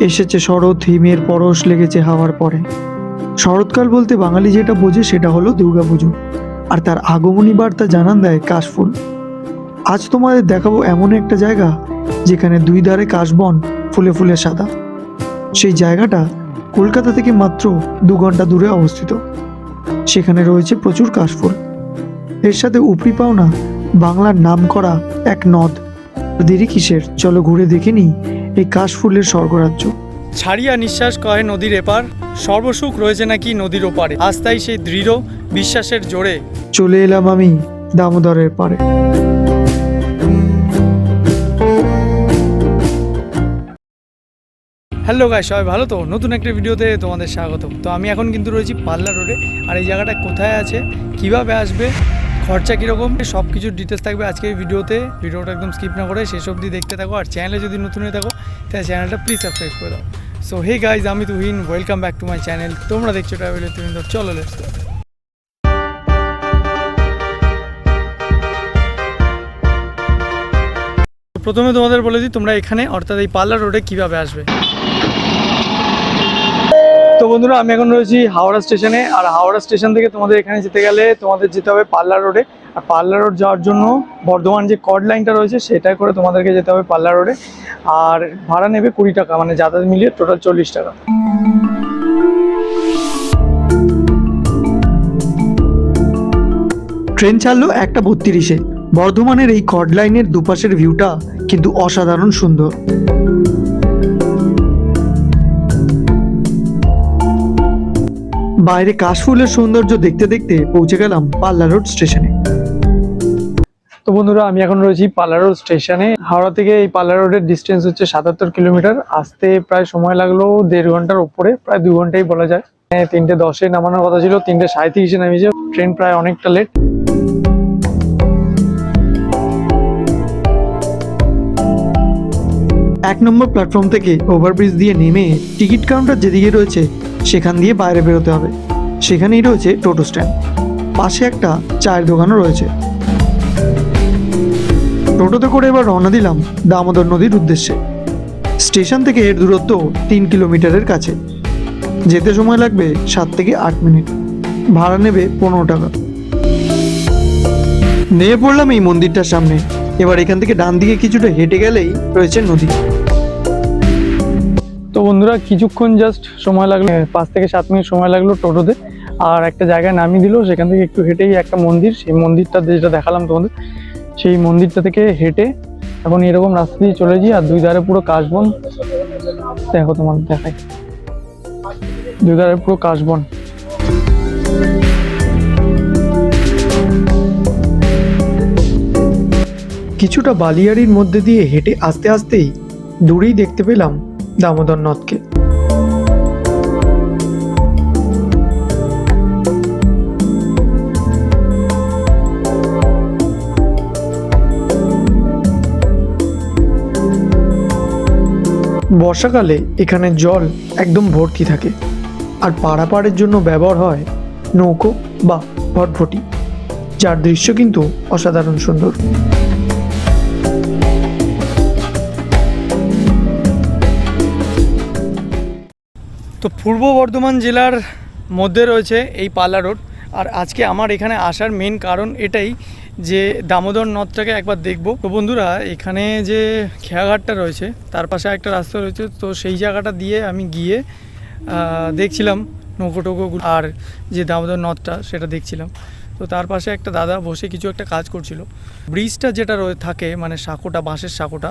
এসেছে শরৎ, হিমের পরশ লেগেছে হাওয়ার পরে। শরৎকাল বলতে বাঙালি যেটা বোঝে সেটা হলো দুর্গাপুজো। আর তার আগমনী বার্তা জানান দেয় কাশফুল। আজ তোমাদের দেখাবো এমন একটা জায়গা যেখানে দুই ধারে কাশবন ফুলে ফুলে সাদা। সেই জায়গাটা কলকাতা থেকে মাত্র দু ঘণ্টা দূরে অবস্থিত। সেখানে রয়েছে প্রচুর কাশফুল। এর সাথে উপরি পাওনা বাংলার নাম করা এক নদ। দেরি কিসের? চলো ঘুরে দেখে নিই এই কাশফুলের স্বর্গরাজ্য। ছাড়িয়া নিঃশ্বাস কহে নদীর এপার সর্বসুখ রয়েছে নাকি নদীর ওপারে। আজ তাই সেই দৃঢ় বিশ্বাসের জোরে। চলে এলাম আমি দামোদরের পারে। হ্যালো গাই সবাই ভালো তো? নতুন একটা ভিডিওতে তোমাদের স্বাগত তো আমি এখন কিন্তু রয়েছি পাল্লা রোডে। আর এই জায়গাটা কোথায় আছে কীভাবে আসবে খরচা কীরকম সব কিছুর ডিটেলস থাকবে আজকে এই ভিডিওতে। ভিডিওটা একদম স্কিপ না করে শেষ অবধি দেখতে থাকো। আর চ্যানেলে যদি নতুন হয়ে থাকো তাহলে চ্যানেলটা প্লিজ সাবস্ক্রাইব করে দাও। সো হে গাইজ আমি Tuhin welcome back to my channel তোমরা দেখছ ট্রাভেল তুহিন চলো লেটস প্রথমে তোমাদের বলে দিই, তোমরা এখানে, অর্থাৎ এই পার্লার রোডে কীভাবে আসবে। তো বন্ধুরা, আমি এখন রয়েছি হাওড়া স্টেশনে। আর হাওড়া স্টেশন থেকে তোমাদের এখানে যেতে গেলে তোমাদের যেতে হবে পার্লার রোডে আর পার্লার রোড যাওয়ার জন্য বর্ধমান যে কড লাইনটা রয়েছে সেটাই করে তোমাদেরকে যেতে হবে পার্লার রোডে। আর ভাড়া নেবে কুড়ি টাকা মানে যাতায়াত মিলিয়ে টোটাল চল্লিশ টাকা। ট্রেন ছাড়লো একটা বত্রিশে। বর্ধমানের এই কড লাইনের দুপাশের ভিউটা কিন্তু অসাধারণ সুন্দর। বাইরে কাশফুলের সৌন্দর্য দেখতে দেখতে পৌঁছে গেলাম পাল্লা রোড স্টেশনে। তো বন্ধুরা আমি এখন রয়েছি পাল্লা রোড স্টেশনে। হাওড়া থেকে এই পাল্লা রোডের ডিস্টেন্স হচ্ছে সাতাত্তর কিলোমিটার। আসতে প্রায় সময় লাগল দেড় ঘণ্টার উপরে প্রায় দু ঘন্টাই বলা যায়। হ্যাঁ, তিনটে দশে নামানোর কথা ছিল তিনটে সাঁত্রিশে নামিয়েছে। ট্রেন প্রায় অনেকটা লেট এক নম্বর প্ল্যাটফর্ম থেকে ওভারব্রিজ দিয়ে নেমে টিকিট কাউন্টার যেদিকে রয়েছে সেখান দিয়ে বাইরে বেরোতে হবে। সেখানেই রয়েছে টোটো স্ট্যান্ড পাশে একটা চায়ের দোকানও রয়েছে। টোটোতে করে এবার রওনা দিলাম দামোদর নদীর উদ্দেশ্যে। স্টেশন থেকে এর দূরত্ব তিন কিলোমিটারের কাছে। যেতে সময় লাগবে সাত থেকে আট মিনিট। ভাড়া নেবে পনেরো টাকা। নেমে পড়লাম এই মন্দিরটার সামনে। এবার এখান থেকে ডান দিকে কিছুটা হেঁটে গেলেই রয়েছে নদী। তো বন্ধুরা, কিছুক্ষণ জাস্ট সময় লাগল পাঁচ থেকে সাত মিনিট সময় লাগল টোটোতে। আর একটা জায়গায় নামিয়ে দিল, সেখান থেকে একটু হেঁটেই একটা মন্দির। সেই মন্দিরটা যেটা দেখালাম তোমাদের সেই মন্দিরটা থেকে হেঁটে এখন এরকম রাস্তা দিয়ে চলে যাই আর দুই ধারে পুরো কাশবন। দেখো তোমাদের দেখাই। দুই ধারে পুরো কাশবন। কিছুটা বালিয়াড়ির মধ্যে দিয়ে হেঁটে আস্তে আস্তেই দূরেই দেখতে পেলাম দামোদর নদকে। বর্ষাকালে এখানে জল একদম ভর্তি থাকে। আর পারাপারের জন্য ব্যবহার হয় নৌকো বা ভটভটি, যার দৃশ্য কিন্তু অসাধারণ সুন্দর। তো পূর্ব বর্ধমান জেলার মধ্যে রয়েছে এই পাল্লা রোড। আর আজকে আমার এখানে আসার মেন কারণ এটাই যে দামোদর নদটাকে একবার দেখব। তো বন্ধুরা, এখানে যে খেয়াঘাটটা রয়েছে, তার পাশে একটা রাস্তা রয়েছে, তো সেই জায়গাটা দিয়ে আমি গিয়ে দেখছিলাম নৌকো টোকো আর যে দামোদর নদটা সেটা দেখছিলাম। তো তার পাশে একটা দাদা বসে কিছু একটা কাজ করছিল। ব্রিজটা যেটা রয়ে থাকে মানে সাঁকোটা, বাঁশের সাঁকোটা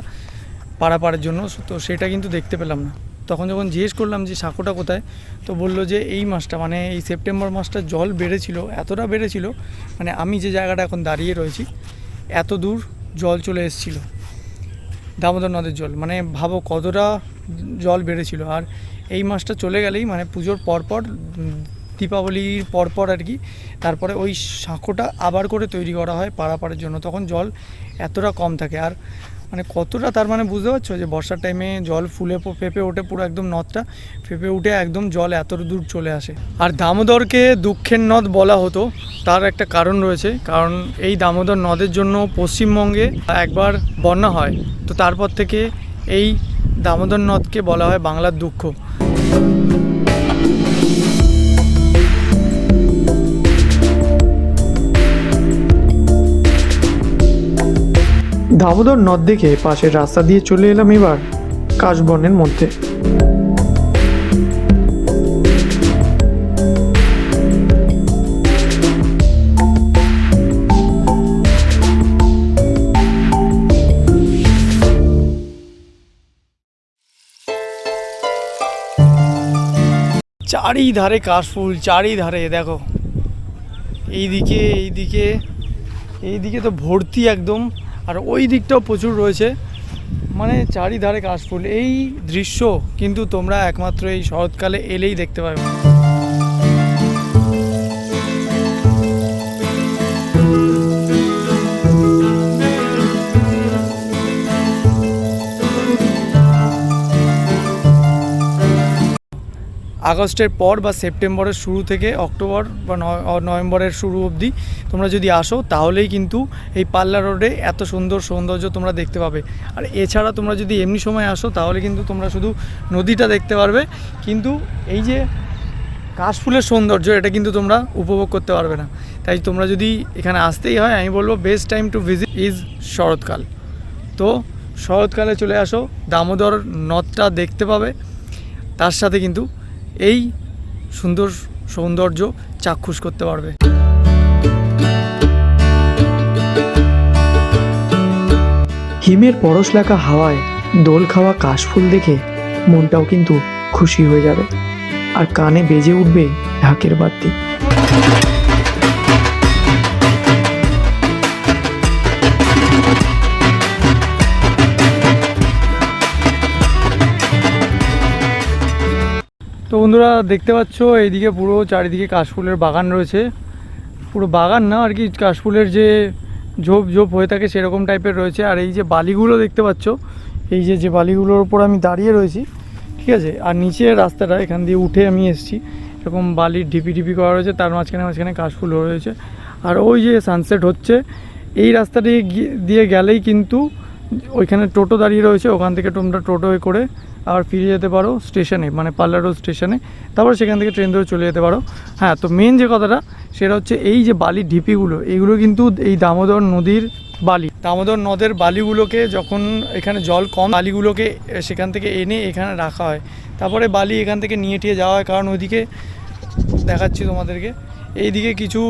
পারাপারের জন্য, তো সেটা কিন্তু দেখতে পেলাম না। তখন যখন জিজ্ঞেস করলাম যে সাঁকোটা কোথায়, তো বলল যে এই মাসটা মানে এই সেপ্টেম্বর মাসটা জল বেড়েছিল, এতটা বেড়েছিল মানে আমি যে জায়গাটা এখন দাঁড়িয়ে রয়েছি, এত দূর জল চলে এসেছিল। দামোদর নদের জল মানে ভাবো কতটা জল বেড়েছিল। আর এই মাসটা চলে গেলেই মানে পুজোর পরপর, দীপাবলির পরপর আর কি, তারপরে ওই সাঁকোটা আবার করে তৈরি করা হয় পারাপারের জন্য। তখন জল এতটা কম থাকে। আর মানে কতটা তার মানে বুঝতে পারছ যে বর্ষার টাইমে জল ফুলে ফেঁপে ওঠে পুরো একদম নদটা? ফেঁপে উঠে একদম জল এত দূর চলে আসে। আর দামোদরকে দুঃখের নদ বলা হতো, তার একটা কারণ রয়েছে। কারণ এই দামোদর নদের জন্য পশ্চিমবঙ্গে একবার বন্যা হয়, তো তারপর থেকে এই দামোদর নদকে বলা হয় বাংলার দুঃখ। দামোদর নদ দেখে পাশের রাস্তা দিয়ে চলে এলাম এবার কাশবনের মধ্যে। চারিধারে কাশফুল, চারিধারে, দেখো। এইদিকে এইদিকে এইদিকে তো ভর্তি একদম। আর ওই দিকটাও প্রচুর রয়েছে। মানে চারিধারে কাশফুল। এই দৃশ্য কিন্তু তোমরা একমাত্র এই শরৎকালে এলেই দেখতে পাবে। আগস্টের পর বা সেপ্টেম্বরের শুরু থেকে অক্টোবর বা নভেম্বরের শুরু অবধি তোমরা যদি আসো, তাহলেই কিন্তু এই পাল্লা রোডে এত সুন্দর সৌন্দর্য তোমরা দেখতে পাবে। আর এছাড়া তোমরা যদি এমনি সময় আসো, তাহলে কিন্তু তোমরা শুধু নদীটা দেখতে পারবে। কিন্তু এই যে কাশফুলের সৌন্দর্য, এটা কিন্তু তোমরা উপভোগ করতে পারবে না। তাই তোমরা যদি এখানে আসতেই হয়, আমি বলব best time to visit is শরৎকাল। তো শরৎকালে চলে আসো, দামোদর নদটা দেখতে পাবে। তার সাথে কিন্তু এই সুন্দর সৌন্দর্য চাক্ষুষ করতে পারবে। হিমের পরশ লেখা হাওয়ায় দোল খাওয়া কাশফুল দেখে মনটাও কিন্তু খুশি হয়ে যাবে। আর কানে বেজে উঠবে ঢাকের বাতি। তো বন্ধুরা দেখতে পাচ্ছ, এইদিকে পুরো চারিদিকে কাশফুলের বাগান রয়েছে। পুরো বাগান না, আর কি কাশফুলের যে ঝোপ ঝোপ হয়ে থাকে সেরকম টাইপের রয়েছে। আর এই যে বালিগুলো দেখতে পাচ্ছ, এই যে যে বালিগুলোর ওপর আমি দাঁড়িয়ে রয়েছি, ঠিক আছে? আর নিচে রাস্তাটা, এখান দিয়ে উঠে আমি এসেছি। এরকম বালির ঢিপি ঢিপি করা রয়েছে, তার মাঝখানে মাঝখানে কাশফুল রয়েছে। আর ওই যে সানসেট হচ্ছে, এই রাস্তাটি দিয়ে গেলেই কিন্তু ওইখানে টোটো দাঁড়িয়ে রয়েছে, ওখান থেকে তোমরা টোটোয় করে আবার ফিরে যেতে পারো স্টেশনে মানে পাল্লা রোড স্টেশনে। তারপর সেখান থেকে ট্রেন ধরে চলে যেতে পারো। হ্যাঁ তো মেন যে কথাটা, সেটা হচ্ছে এই যে বালির ঢিপিগুলো এইগুলো কিন্তু এই দামোদর নদীর বালি। দামোদর নদের বালিগুলোকে যখন এখানে জল কম, বালিগুলোকে সেখান থেকে এনে এখানে রাখা হয়। তারপরে বালি এখান থেকে নিয়ে টিয়ে যাওয়া হয় কারণ ওইদিকে দেখাচ্ছি তোমাদেরকে। এইদিকে কিছু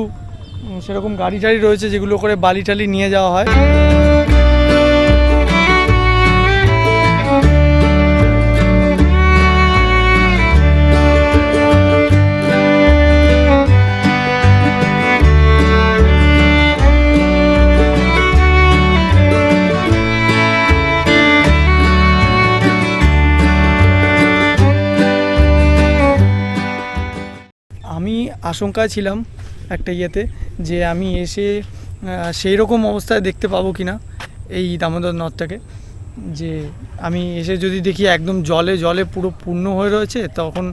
সেরকম গাড়ি টাড়ি রয়েছে যেগুলো করে বালি টালি নিয়ে যাওয়া হয়। আশঙ্কায় ছিলাম একটা ইয়েতে যে আমি এসে সেই রকম অবস্থায় দেখতে পাবো কি না এই দামোদর নদটাকে। যে আমি এসে যদি দেখি একদম জলে জলে পুরো পূর্ণ হয়ে রয়েছে, তখন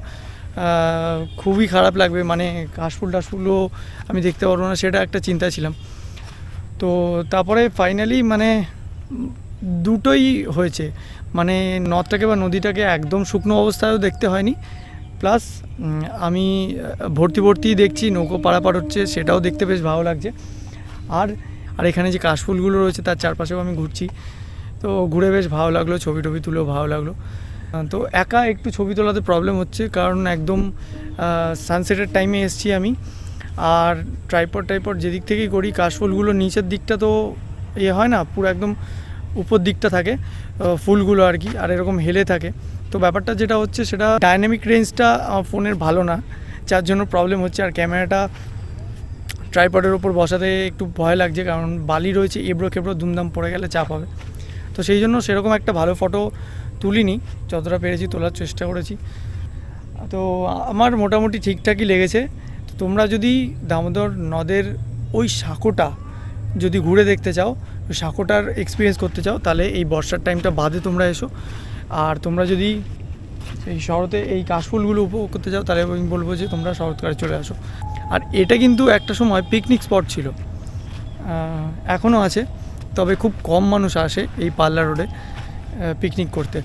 খুবই খারাপ লাগবে। মানে কাশফুল টাশফুলও আমি দেখতে পারব না, সেটা একটা চিন্তা ছিলাম। তো তারপরে ফাইনালি মানে দুটোই হয়েছে। মানে নদটাকে বা নদীটাকে একদম শুকনো অবস্থায়ও দেখতে হয়নি। প্লাস আমি ভর্তি ভর্তি দেখছি, নৌকো পারাপার হচ্ছে, সেটাও দেখতে বেশ ভালো লাগছে। আর আর এখানে যে কাশফুলগুলো রয়েছে, তার চারপাশেও আমি ঘুরছি। তো ঘুরে বেশ ভালো লাগল, ছবি টবি তুলেও ভালো লাগল। তো একা একটু ছবি তোলাতে প্রবলেম হচ্ছে, কারণ একদম সানসেটের টাইমে এসছি আমি। আর ট্রাইপড টাইপড যেদিক থেকেই করি, কাশফুলগুলো নিচের দিকটা তো ইয়ে হয় না, পুরো একদম উপর দিকটা থাকে ফুলগুলো আর কি, আর এরকম হেলে থাকে। তো ব্যাপারটা যেটা হচ্ছে সেটা ডাইনামিক রেঞ্জটা ফোনের ভালো না, যার জন্য প্রবলেম হচ্ছে। আর ক্যামেরাটা ট্রাইপডের ওপর বসাতে একটু ভয় লাগছে, কারণ বালি রয়েছে এবড়ো খেবড়ো দুমদাম পড়ে গেলে চাপ হবে। তো সেই জন্য সেরকম একটা ভালো ফটো তুলিনি, যতটা পেরেছি তোলার চেষ্টা করেছি। তো আমার মোটামুটি ঠিকঠাকই লেগেছে। তো তোমরা যদি দামোদর নদের ওই সাঁকোটা যদি ঘুরে দেখতে চাও সাঁকোটার এক্সপিরিয়েন্স করতে চাও, তাহলে এই বর্ষার টাইমটা বাদে তোমরা এসো। আর তোমরা যদি এই শরতে এই কাশফুলগুলো উপভোগ করতে চাও, তাহলে আমি বলব যে তোমরা শরৎকালে চলে আসো। আর এটা কিন্তু একটা সময় পিকনিক স্পট ছিল। এখনও আছে, তবে খুব কম মানুষ আসে এই পাল্লা রোডে পিকনিক করতে।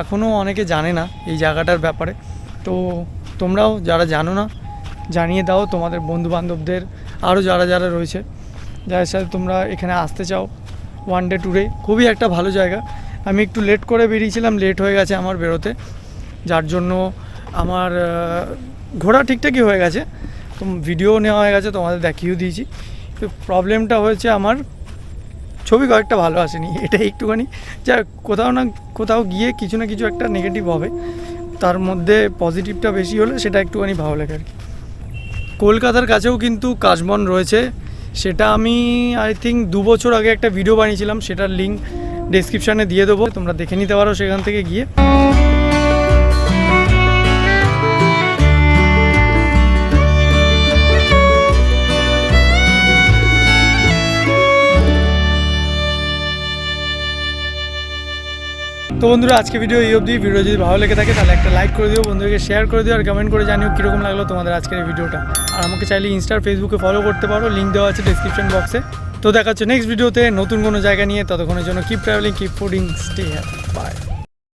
এখনও অনেকে জানে না এই জায়গাটার ব্যাপারে। তো তোমরাও যারা জানো না, জানিয়ে দাও তোমাদের বন্ধু বান্ধবদের আরও যারা যারা রয়েছে। যাদের সাথে তোমরা এখানে আসতে চাও ওয়ান ডে ট্যুরে খুবই একটা ভালো জায়গা। আমি একটু লেট করে বেরিয়েছিলাম লেট হয়ে গেছে আমার বেরোতে। যার জন্য আমার ঘোরা ঠিকঠাকই হয়ে গেছে। তো ভিডিও নেওয়া হয়ে গেছে, তোমাদের দেখিয়েও দিয়েছি। তো প্রবলেমটা হয়েছে আমার, ছবি কয়েকটা ভালো আসেনি এটা একটুখানি। যা কোথাও না, কোথাও গিয়ে কিছু না কিছু একটা নেগেটিভ হবে। তার মধ্যে পজিটিভটা বেশি হলে সেটা একটুখানি ভালো লাগে আর কি। কলকাতার কাছেও কিন্তু কাশবন রয়েছে। সেটা আমি আই থিঙ্ক দু বছর আগে একটা ভিডিও বানিয়েছিলাম, সেটার লিঙ্ক ডেসক্রিপশানে দিয়ে দেবো। তোমরা দেখে নিতে পারো সেখান থেকে গিয়ে। তো বন্ধুরা, আজকে ভিডিও এই অবধি। ভিডিও যদি ভালো লেগে থাকে, তাহলে একটা লাইক করে দিও, বন্ধুদেরকে শেয়ার করে দিও, আর কমেন্ট করে জানিও কীরকম লাগল তোমাদের আজকের ভিডিওটা আর আমাকে চাইলে ইনস্টার ফেসবুকে ফলো করতে পারো লিঙ্ক দেওয়া আছে ডিসক্রিপশন বক্সে তো দেখা হচ্ছে নেক্সট ভিডিওতে নতুন কোনো জায়গা নিয়ে, ততক্ষণের জন্য keep travelling keep fooding stay happy bye